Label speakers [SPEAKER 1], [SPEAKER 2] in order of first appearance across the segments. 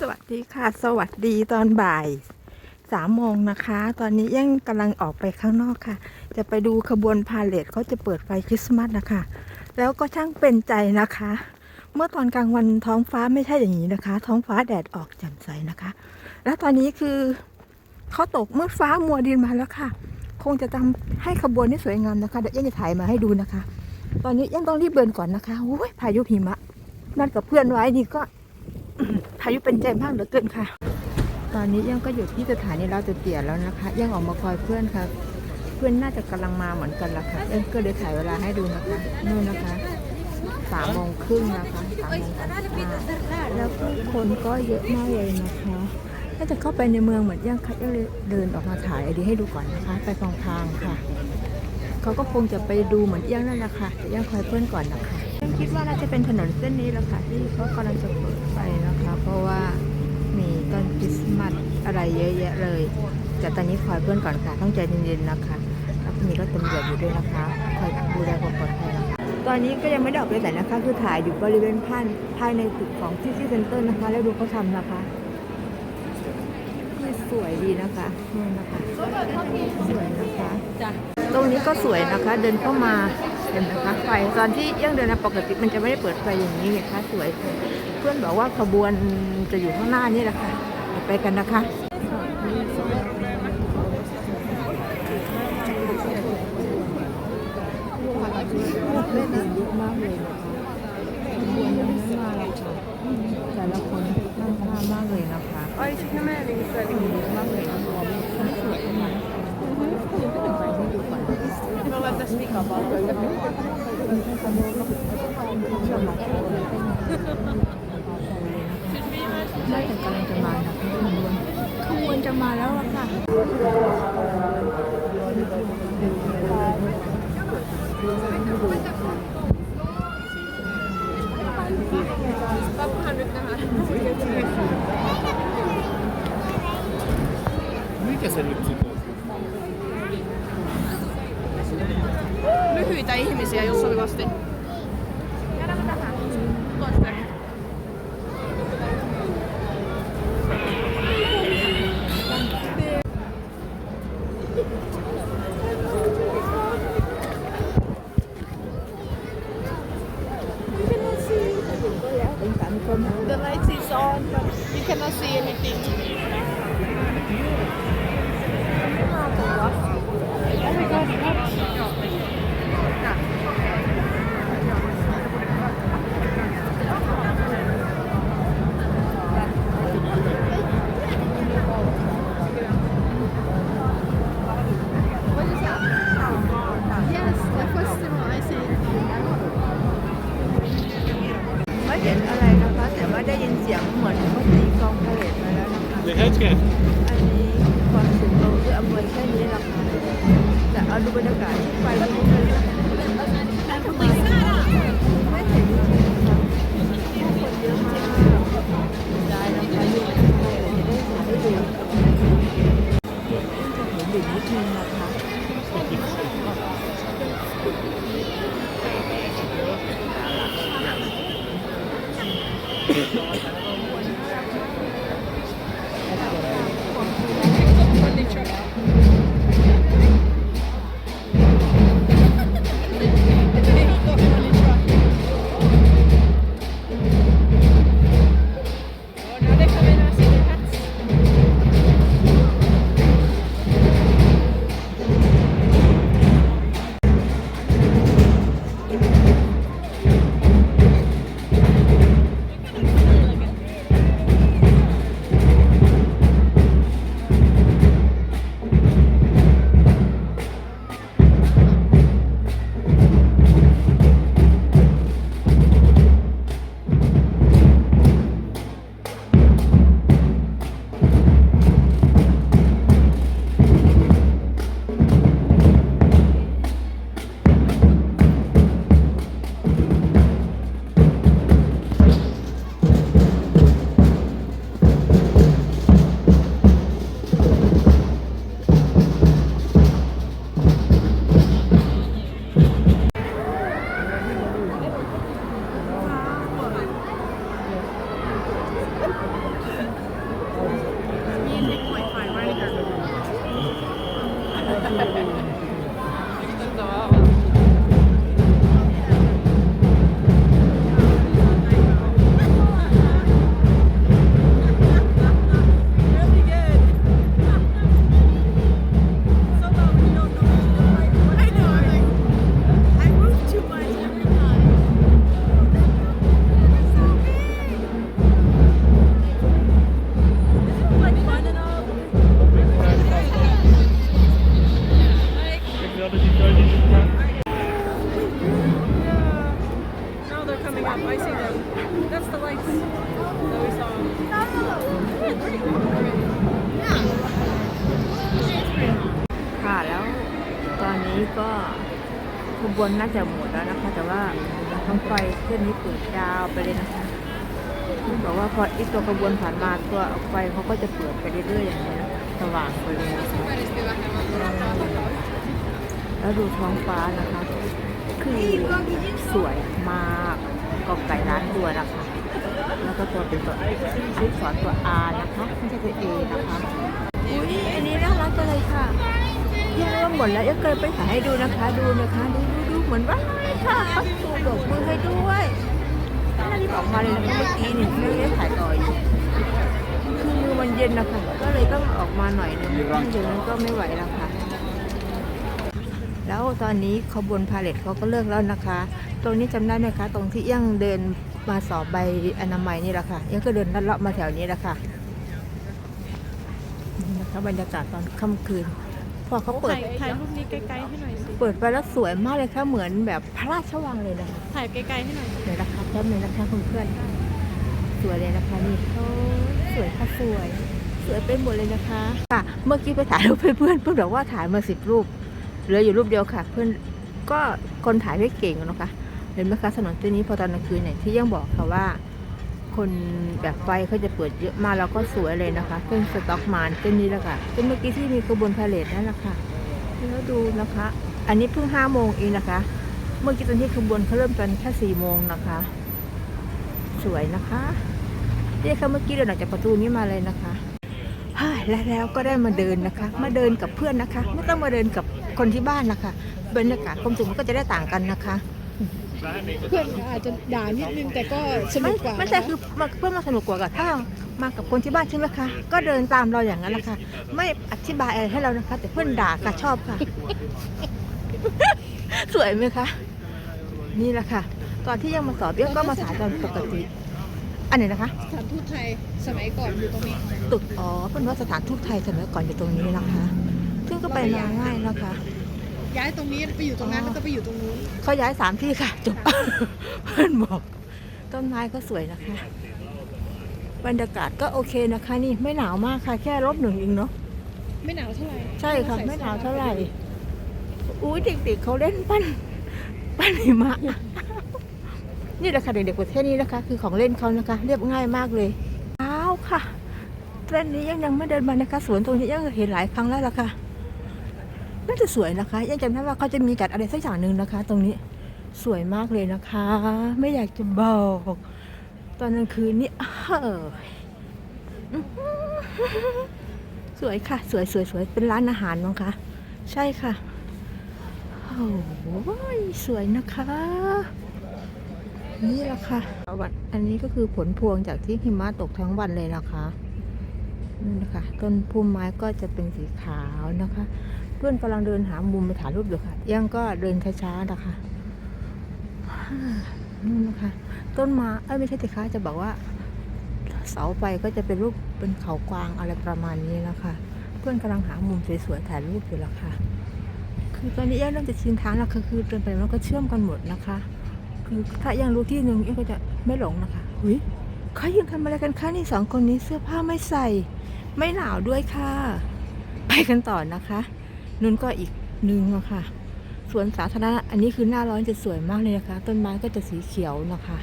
[SPEAKER 1] สวัสดีค่ะ สวัสดีตอนบ่ายสามโมงนะคะ ตอนนี้ยังกำลังออกไปข้างนอกค่ะ จะไปดูขบวนพาเลทเขาจะเปิดไฟคริสต์มาสนะคะ แล้วก็ช่างเป็นใจนะคะ เมื่อตอนกลางวันท้องฟ้าไม่ใช่อย่างนี้นะคะ ท้องฟ้าแดดออกแจ่มใสนะคะ แล้วตอนนี้คือเขาตกเมืดฟ้ามัวดินมาแล้วค่ะ คงจะทำให้ขบวนนี้สวยงามนะคะเดี๋ยวยังจะถ่ายมาให้ดูนะคะ ตอนนี้ยังต้องรีบเดินก่อนนะคะโอ้ยพายุหิมะนั่นกับเพื่อนไว้นี่ก็ พายุเป็นใจมากเหลือเกินค่ะ ตอนนี้ยังก็อยู่ที่สถานีเราจะเตี่ยแล้วนะคะ ยังออกมาคอยเพื่อนค่ะ เพื่อนน่าจะกำลังมาเหมือนกันละค่ะยังก็เลยถ่ายเวลาให้ดูนะคะนู่นนะคะสามโมงครึ่งนะคะสามโมงห้าแล้วผู้คนก็เยอะมากเลยนะคะน่าจะเข้าไปในเมืองเหมือนยังค่ะยังเลยเดินออกมาถ่ายไอดีให้ดูก่อนนะคะ ไปฟองทางค่ะ เขาก็คงจะไปดูเหมือนเอี้ยงนั่นแหละค่ะแต่ยังคอยเพื่อนก่อนนะคะ ยังคิดว่าน่าจะเป็นถนนเส้นนี้แหละค่ะที่เขากำลังจะเปิดไปนะคะ เพราะว่ามีต้นคริสต์มาสอะไรเยอะแยะเลยแต่ตอนนี้คอยเพื่อนก่อนค่ะต้องใจเย็นๆนะคะแล้วมีรถตำรวจอยู่ด้วยนะคะคอยดูแลความปลอดภัยนะคะตอนนี้ก็ยังไม่ได้ออกไปไหนนะคะ คือถ่ายอยู่บริเวณภายภายในตึกของที่ที่เซ็นเตอร์นะคะ แล้วดูเขาทำนะคะคือสวยดีนะคะนี่นะคะสวยนะคะ ตรงนี้ก็สวยนะคะ เดินเข้ามา เห็นนะคะไฟตอนที่ยังเดินนะปกติมันจะไม่ได้เปิดไฟอย่างนี้ไงคะสวย เพื่อนบอกว่าขบวนจะอยู่ข้างหน้านี่แหละค่ะเดี๋ยวไปกันนะคะเล่นเยอะมากเลยนะคะขบวนยังไม่มาเลยค่ะแต่ละคนนั่งท่ามากเลยนะคะ
[SPEAKER 2] Ja, jag tycker med. Det är så
[SPEAKER 1] เยอะมากเลยนะคะสวยมากไปให้ดูก่อน
[SPEAKER 2] Men vänta, smika bara.
[SPEAKER 1] น่าจะกำลังจะมานะคะขบวนขบวนจะมาแล้วล่ะค่ะ
[SPEAKER 3] Mikä se jag
[SPEAKER 1] jobbar med basting. ดูบรรยากาศที่ไปแล้วไม่เห็นไม่เห็นเลยนะคะผู้คนเยอะมากได้นะคะ It's the like Zoe song. Yeah. ค่ะแล้วตอนนี้ก็ขบวนน่าจะหมดแล้วนะคะ แต่ว่าทางไฟเครื่องนี้เปิดยาวไปเลยนะคะบอกว่าพออีกตัวขบวนผ่านมาตัวไฟเขาก็จะเปิดไปเรื่อยๆอย่างนี้นะสว่างไปเลยแล้วดูท้องฟ้านะคะ คือสวยมากกอบไก่ร้านตัวนะคะ แล้วก็ตัวเป็นตัวลูกศรตัว R นะคะไม่ใช่ตัว A นะคะอุ้ยอันนี้น่ารักจังเลยค่ะยังเริ่มหมดแล้วยังเคยไปถ่ายให้ดูนะคะ ดูนะคะดูดูดูเหมือนว่าค่ะเขาตูดอกมือให้ด้วยน่ารีบออกมาเลยนะคะเมื่อกี้นี่ไม่ได้ถ่ายต่ออีกคือมือมันเย็นนะคะก็เลยต้องออกมาหน่อยนึงถ้าอย่างนั้นก็ไม่ไหวแล้วค่ะแล้วตอนนี้ขบวนพาเลทเขาก็เลิกแล้วนะคะ ตรงนี้จำได้ไหมคะ ตรงที่ยังเดิน มาสอบใบอนามัยนี่แหละค่ะยังก็เดินลัดเลาะมาแถวนี้แหละค่ะนี่นะคะบรรยากาศตอนค่ำคืน พอเขาเปิด
[SPEAKER 2] ถ่ายถ่ายรูปนี้ไกลๆให้หน่อยสิ
[SPEAKER 1] เปิดไปแล้วสวยมากเลยค่ะเหมือนแบบพระราชวังเลยนะคะ
[SPEAKER 2] ถ่ายไกลๆให้หน่อยสิ
[SPEAKER 1] เดี๋ยวนะคะแป๊บนึงนะคะคุณเพื่อนสวยเลยนะคะนี่โอ้สวยค่ะสวยสวยไปหมดเลยนะคะค่ะ เมื่อกี้ไปถ่ายรูปให้เพื่อนเพื่อนบอกว่าถ่ายมาสิบรูปเหลืออยู่รูปเดียวค่ะ เพื่อนก็คนถ่ายไม่เก่งอะนะคะ เห็นไหมคะถนนเส้นนี้พอตอนกลางคืนเนี่ยที่ยังบอกค่ะว่า คนแบบไฟเขาจะเปิดเยอะมากแล้วก็สวยเลยนะคะเส้นสต็อกมานเส้นนี้แหละค่ะเส้นเมื่อกี้ที่มีขบวนพาเลทนั่นแหละค่ะแล้วดูนะคะ อันนี้เพิ่งห้าโมงเองนะคะ เมื่อกี้ตอนที่ขบวนเขาเริ่มตอนแค่สี่โมงนะคะ สวยนะคะเนี่ค่ะเมื่อกี้เดินออกจากประตูนี้มาเลยนะคะและแล้วก็ได้มาเดินนะคะ มาเดินกับเพื่อนนะคะ ไม่ต้องมาเดินกับคนที่บ้านนะคะ บรรยากาศความสุขมันก็จะได้ต่างกันนะคะ
[SPEAKER 2] เพื่อนอาจจะด่านิดนึงแต่ก็สนุ
[SPEAKER 1] ไม่
[SPEAKER 2] กกว่า
[SPEAKER 1] ไม่ใช่คือมาเพื่อนมาสนุกกว่ากับถ้ามากับคนที่บ้านใช่ไหมคะ ก็เดินตามเราอย่างนั้นแหละค่ะ ไม่อธิบายอะไรให้เรานะคะ แต่เพื่อนด่าค่ะชอบค่ะ สวยไหมคะ นี่แหละค่ะ ตอนที่ยังมาสอบเอี้ยก็มาสายตอนปกติ อันไหนนะคะ
[SPEAKER 2] สถานทูตไทยสมัยก่อนอยู่ตรงนี้
[SPEAKER 1] ตึก อ๋อ เป็นว่าสถานทูตไทยสมัยก่อนอยู่ตรงนี้นะคะ ซึ่งก็ไปมาง่ายนะคะ
[SPEAKER 2] ย้ายตรงนี้ไปอยู่ตรงนั้นแล้วก็ไปอยู่ตรงนู้น
[SPEAKER 1] เขาย้ายสามที่ค่ะจบ เพื่อนบอกต้นไม้ก็สวยนะคะ บรรยากาศก็โอเคนะคะ นี่ไม่หนาวมากค่ะ แค่ลบหนึ่งเองเนาะ
[SPEAKER 2] ไม่หนาวเท่าไหร่
[SPEAKER 1] ใช่ค่ะไม่หนาวเท่าไหร่อุ้ยเด็กๆเขาเล่นปั้นปั้นหิมะนี่แหละค่ะเด็กๆประเทศนี้นะคะ คือของเล่นเขานะคะ เรียบง่ายมากเลยอ้าวค่ะเส้นนี้ยังยังไม่เดินมานะคะสวนตรงนี้ยังเห็นหลายครั้งแล้วล่ะค่ะ น่าจะสวยนะคะยังจำได้ว่าเขาจะมีจัดอะไรสักอย่างหนึ่งนะคะ ตรงนี้สวยมากเลยนะคะ ไม่อยากจะบอก ตอนกลางคืนนี่เออสวยค่ะ สวยสวยสวยเป็นร้านอาหารมั้งคะใช่ค่ะโอ้โหสวยนะคะ นี่แหละค่ะวันอันนี้ก็คือผลพวงจากที่หิมะตกทั้งวันเลยนะคะนี่นะคะต้นพุ่มไม้ก็จะเป็นสีขาวนะคะ เพื่อนกำลังเดินหามุมไปถ่ายรูปอยู่ค่ะยังก็เดินช้าๆนะคะนู่นนะคะ ต้นไม้เอ้ยไม่ใช่สิคะจะบอกว่า เสาไฟก็จะเป็นรูปเป็นเขากวางอะไรประมาณนี้นะคะ เพื่อนกำลังหามุมสวยๆถ่ายรูปอยู่ล้วค่ะ คือตอนนี้ยังเริ่มจะชินทางแล้วค่ะคือเดินไปมันก็เชื่อมกันหมดนะคะ คือถ้ายังรู้ที่หนึ่งเอ๊ก็จะไม่หลงนะคะหุยเขายืนทำอะไรกันคะนี่สองคนนี้เสื้อผ้าไม่ใส่ ไม่หนาวด้วยค่ะ ไปกันต่อนะคะ นุ่นก็อีกหนึ่งอะค่ะสวนสาธารณะอันนี้คือหน้าร้อนจะสวยมากเลยนะคะ ต้นไม้ก็จะสีเขียวนะคะ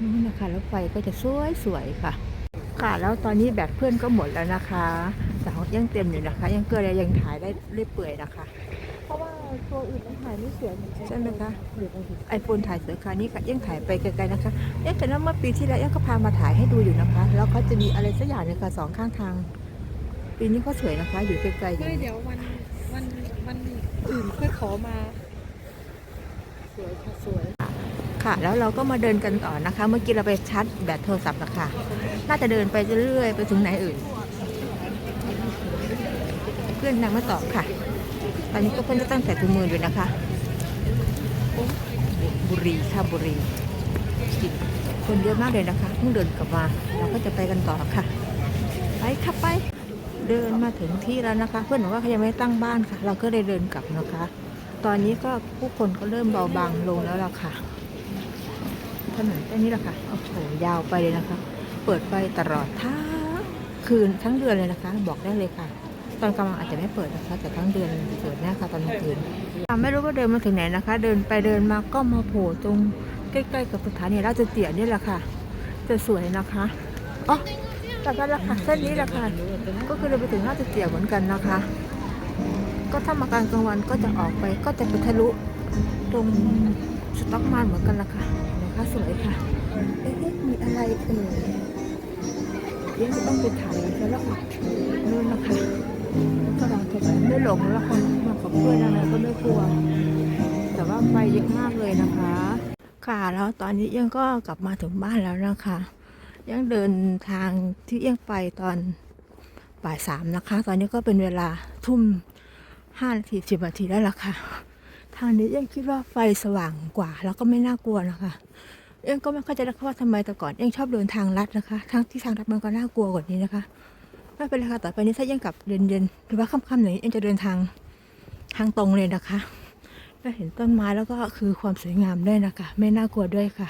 [SPEAKER 1] นี่นะคะ แล้วไฟก็จะสวยสวยๆค่ะ ค่ะแล้วตอนนี้แบตเพื่อนก็หมดแล้วนะคะแต่ของยังเต็มอยู่นะคะ ยังเกลือยังถ่ายได้เรื่อยเปื่อยนะคะ
[SPEAKER 2] เพราะว่าตัวอื่นมันถ่ายไม่สวยเหมือนกัน
[SPEAKER 1] ใช่ไหมคะไอโฟนถ่ายสวยค่ะนี่ค่ะยังถ่ายไปไกลๆนะคะยังแต่ว่าเมื่อปีที่แล้วยังก็พามาถ่ายให้ดูอยู่นะคะ แล้วเขาจะมีอะไรสักอย่างหนึงค่ะสองข้างทาง ปีนี้ก็สวยนะคะ อยู่ไกลๆอย่าง
[SPEAKER 2] ไม่
[SPEAKER 1] นี้
[SPEAKER 2] เดี๋ยววัน วันอื่นค่อขอมา
[SPEAKER 1] สวยค่ะสวย ค่ะ แล้วเราก็มาเดินกันต่อนะคะ เมื่อกี้เราไปชาร์จแบตโทรศัพท์ล้วค่ะ น่าจะเดินไปเรื่อยๆ ไปถึงไหนอื่น เพื่อนนางม่ตอบค่ะ ตอนนี้ก็เพื่อนก็ตั้งแต่ถุงมืออยู่นะคะ บุรีค่ะบุรีคนเยอะมากเลยนะคะเพิ่งเดินกลับมา เราก็จะไปกันต่อค่ะ ไปค่ะไป เดินมาถึงที่แล้วนะคะ เพื่อนบอกว่าเขายังไม่ตั้งบ้านค่ะ เราก็เลยเดินกลับนะคะ ตอนนี้ก็ผู้คนก็เริ่มเบาบางลงแล้วล่ะค่ะถนนเส้นนี้แหละค่ะโอ้โหยาวไปเลยนะคะ เปิดไฟตลอดทั้งคืนทั้งเดือนเลยนะคะ บอกได้เลยค่ะ ตอนกลางวันอาจจะไม่เปิดนะคะ แต่ทั้งเดือนเปิดแน่ค่ะตอนกลางคืนไม่รู้ว่าเดินมาถึงไหนนะคะ เดินไปเดินมาก็มาโผล่ตรงใกล้ๆกับสถานีราชเตียนี่แหละค่ะ จะสวยนะคะอ๋อ แต่ก็ราคาเส้นนี้แหละค่ะก็คือเดินไปถึงราชเตียเหมือนกันนะคะ ก็ถ้ามากลางกลางวันก็จะออกไปก็จะไปทะลุตรงสต็อกมันเหมือนกันละค่ะเห็นะคะสวยค่ะเอ๊ะมีอะไรเอ่ยเดี๋ยวจะต้องไปถ่ายแล้วล่ะค่ะนู่นนะคะกำลังจะไปไม่หลงแล้วค่ะมากับเพื่อนอะไรก็ไม่กลัว แต่ว่าไฟเยอะมากเลยนะคะ ค่ะแล้วตอนนี้ยังก็กลับมาถึงบ้านแล้วนะคะ ยังเดินทางที่เอียงไปตอนบ่ายสามนะคะ ตอนนี้ก็เป็นเวลาทุ่มห้านาทีสิบนาทีแล้วล่ะค่ะ ทางนี้ยังคิดว่าไฟสว่างกว่า แล้วก็ไม่น่ากลัวนะคะ เองก็ไม่เข้าใจนะคะว่าทำไมแต่ก่อนเองชอบเดินทางลัดนะคะทางที่ทางลัดมันก็น่ากลัวกว่านี้นะคะไม่เป็นไรค่ะต่อไปนี้ถ้ายังกลับเย็นๆหรือว่าค่ำๆหน่อยเองจะเดินทางทางตรงเลยนะคะได้เห็นต้นไม้แล้วก็คือความสวยงามด้วยนะคะ ไม่น่ากลัวด้วยค่ะ